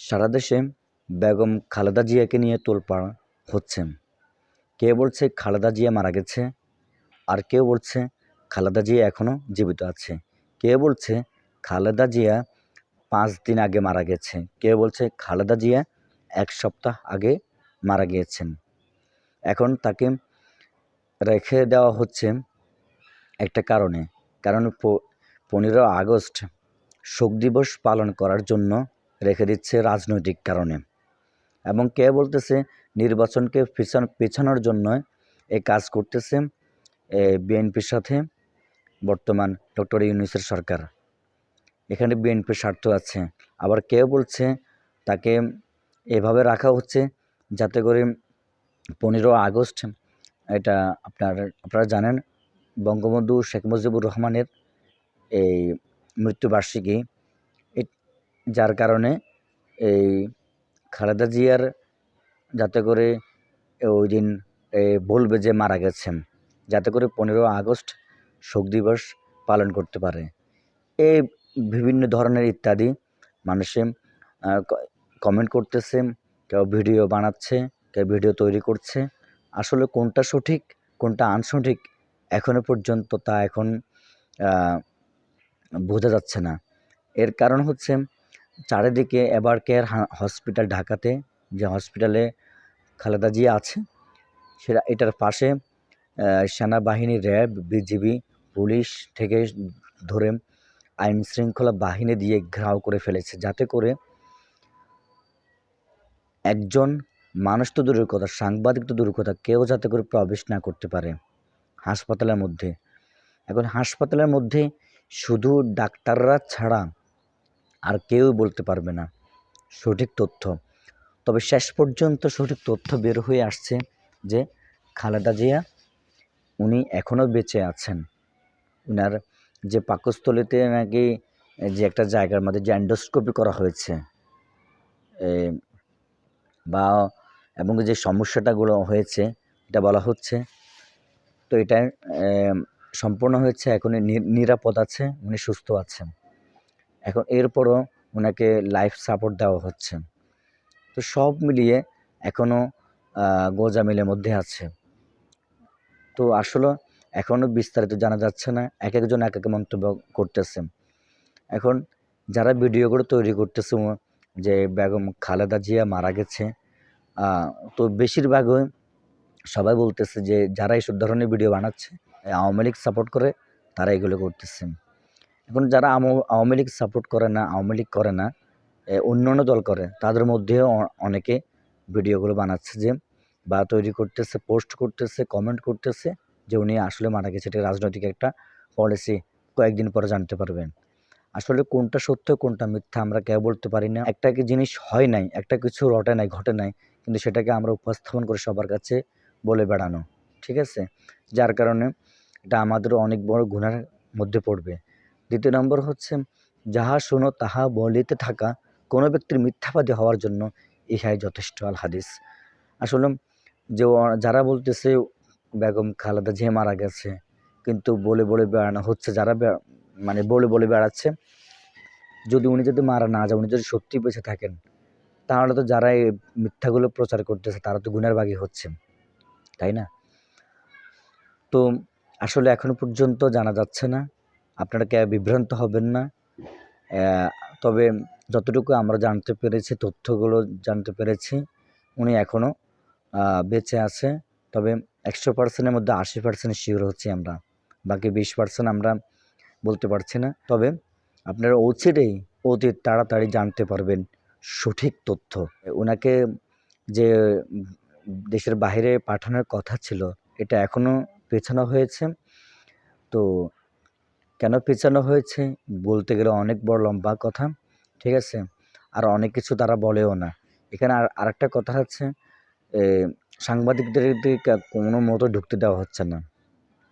সারা দেশে বেগম খালেদা জিয়াকে নিয়ে তোলপাড় হচ্ছে। কে বলছে খালেদা জিয়া মারা গেছে? আর কেউ বলছে খালেদা জিয়া এখনও জীবিত আছে? কে বলছে খালেদা জিয়া পাঁচ দিন আগে মারা গেছে? কেউ বলছে খালেদা জিয়া এক সপ্তাহ আগে মারা গিয়েছেন? এখন তাকে রেখে দেওয়া হচ্ছে একটা কারণে। কারণ পনেরো আগস্ট শোক দিবস পালন করার জন্য রেখে দিচ্ছে রাজনৈতিক কারণে। এবং কে বলতেছে, নির্বাচনকে পিছান পেছানোর জন্য এই কাজ করতেছে বিএনপির সাথে বর্তমান ডক্টর ইউনুসের সরকার। এখানে বিএনপির স্বার্থ আছে। আবার কেউ বলছে, তাকে এভাবে রাখা হচ্ছে যাতে করে পনেরো আগস্ট, এটা আপনার আপনারা জানেন, বঙ্গবন্ধু শেখ মুজিবুর রহমানের এই মৃত্যুবার্ষিকী যার কারণে এই খালেদা জিয়ার যাতে করে ওই দিন বলবে যে মারা গেছেন, যাতে করে পনেরো আগস্ট শোক দিবস পালন করতে পারে। এই বিভিন্ন ধরনের ইত্যাদি মানুষে কমেন্ট করতেছে, কেউ ভিডিও বানাচ্ছে, কেউ ভিডিও তৈরি করছে। আসলে কোনটা সঠিক, কোনটা আনসঠিক এখনও পর্যন্ত তা এখন বোঝা যাচ্ছে না। এর কারণ হচ্ছে চারিদিকে এবার কেয়ার হসপিটাল ঢাকাতে, যে হসপিটালে খালেদা জিয়া আছে, সেটা, এটার পাশে সেনাবাহিনী, র্যাব, বিজিবি, পুলিশ থেকে ধরে আইন শৃঙ্খলা বাহিনী দিয়ে ঘেরাও করে ফেলেছে, যাতে করে একজন মানুষ তো দূরের কথা, সাংবাদিক তো দূরের কথা, কেউ যাতে করে প্রবেশ না করতে পারে হাসপাতালের মধ্যে। এখন হাসপাতালের মধ্যে শুধু ডাক্তাররা ছাড়া আর কেউ বলতে পারবে না। সঠিক তথ্য। তবে শেষ পর্যন্ত সঠিক তথ্য বের হয়ে আসছে যে খালেদা জিয়া, উনি এখনও বেঁচে আছেন। উনার যে পাকস্থলীতে নাকি যে একটা জায়গার মধ্যে যে অ্যান্ডোস্কোপি করা হয়েছে বা, এবং যে সমস্যাটাগুলো হয়েছে, এটা বলা হচ্ছে, তো এটা সম্পূর্ণ হয়েছে, এখন নিরাপদ আছে, উনি সুস্থ আছেন। এখন এরপরও ওনাকে লাইফ সাপোর্ট দেওয়া হচ্ছে। তো সব মিলিয়ে এখনও গোজামিলের মধ্যে আছে। তো আসলে এখনও বিস্তারিত জানা যাচ্ছে না, এক একজন এক এক মন্তব্য করতেছে। এখন যারা ভিডিওগুলো তৈরি করতেছে যে বেগম খালেদা জিয়া মারা গেছে তো বেশিরভাগই সবাই বলতেছে যে যারা এইসব ধরনের ভিডিও বানাচ্ছে, আওয়ামী লীগ সাপোর্ট করে, তারা এগুলো করতেছে। এখন যারা আওয়ামী লীগ সাপোর্ট করে না, আওয়ামী লীগ করে না অন্য অন্য দল করে, তাদের মধ্যেও অনেকে ভিডিওগুলো বানাচ্ছে যে, বা তৈরি করতেছে পোস্ট করতেছে কমেন্ট করতেছে যে উনি আসলে মারা গেছে, এটা রাজনৈতিক একটা পলিসি কয়েকদিন পরে জানতে পারবেন। আসলে কোনটা সত্য, কোনটা মিথ্যা আমরা কেউ বলতে পারি না। একটা কি জিনিস হয় নাই, একটা কিছু রটে নাই, ঘটে নাই, কিন্তু সেটাকে আমরা উপস্থাপন করে সবার কাছে বলে বেড়ানো, ঠিক আছে? যার কারণে এটা আমাদেরও অনেক বড় গুণার মধ্যে পড়বে। দ্বিতীয় নম্বর হচ্ছে, যাহা শোনো তাহা বলিতে থাকা কোনো ব্যক্তির মিথ্যাবাদী হওয়ার জন্য ইহাই যথেষ্ট আল হাদিস। আসলে যে যারা বলতেছে, বেগম খালেদা ঝে মারা গেছে, কিন্তু বলে বলে বেড়ানো হচ্ছে, যারা মানে বলে বলে বেড়াচ্ছে, যদি উনি যদি মারা না যায়, উনি যদি সত্যি বেঁচে থাকেন, তাহলে তো যারা এই মিথ্যাগুলো প্রচার করতেছে, তারা তো গুণের বাগী হচ্ছে, তাই না? তো আসলে এখনও পর্যন্ত জানা যাচ্ছে না। আপনারা কে বিভ্রান্ত হবেন না। তবে যতটুকু আমরা জানতে পেরেছি, তথ্যগুলো জানতে পেরেছি, উনি এখনও বেঁচে আছে। তবে একশো পার্সেন্টের মধ্যে আশি পার্সেন্ট শিওর হচ্ছি আমরা। বাকি বিশ পার্সেন্ট আমরা বলতে পারছি না। তবে আপনারা অচিরেই অতি তাড়াতাড়ি জানতে পারবেন সঠিক তথ্য। ওনাকে যে দেশের বাইরে পাঠানোর কথা ছিল, এটা এখনও পেছানো হয়েছে। তো কেন পেছানো হয়েছে? বলতে গেলে অনেক বড় লম্বা কথা ঠিক আছে? আর অনেক কিছু তারা বলেও না। এখানে আর আরেকটা কথা হচ্ছে এ, সাংবাদিকদেরকে কোনো মতো ঢুকতে দেওয়া হচ্ছে না।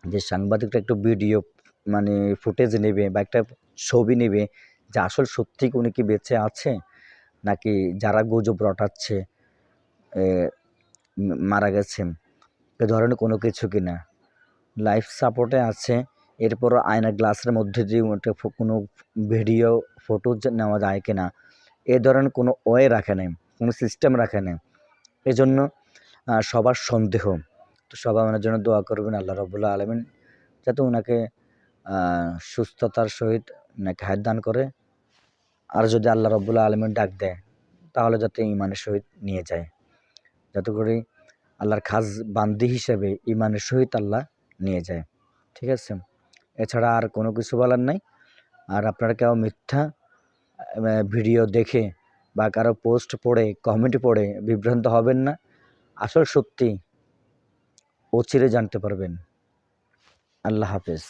যে সাংবাদিকরা একটু ভিডিও মানে ফুটেজ নেবে বা একটা ছবি নেবে যে আসল সত্যি উনি কি বেঁচে আছে? নাকি যারা গুজব রটাচ্ছে মারা গেছে এ ধরনের কোনো কিছু কি না লাইফ সাপোর্টে আছে এরপরও আয়না গ্লাসের মধ্যে ওটা কোনো ভিডিও, ফটো নেওয়া যায় কিনা, এ ধরনের কোনো ওয়ে রাখে নাই, কোনো সিস্টেম রাখে নাই। এজন্য সবার সন্দেহ। তো সবাই ওনার জন্য দোয়া করবেন, আল্লাহ রবুল্লা আলমিন যাতে ওনাকে সুস্থতার সহিত ওনাকে হায়াত দান করে। আর যদি আল্লাহ রবুল্লা আলমিন ডাক দেয়, তাহলে যাতে ইমানের সহিত নিয়ে যায়। যাতে করে আল্লাহর খাস বান্দি হিসেবে ইমানের সহিত আল্লাহ নিয়ে যায়। ঠিক আছে? এছাড়া আর কোনো কিছু বলার নাই। আর আপনারা কেউ মিথ্যা ভিডিও দেখে বা কারও পোস্ট পড়ে কমেন্ট পড়ে বিভ্রান্ত হবেন না। আসল সত্যি অচিরে জানতে পারবেন। আল্লাহ হাফেজ।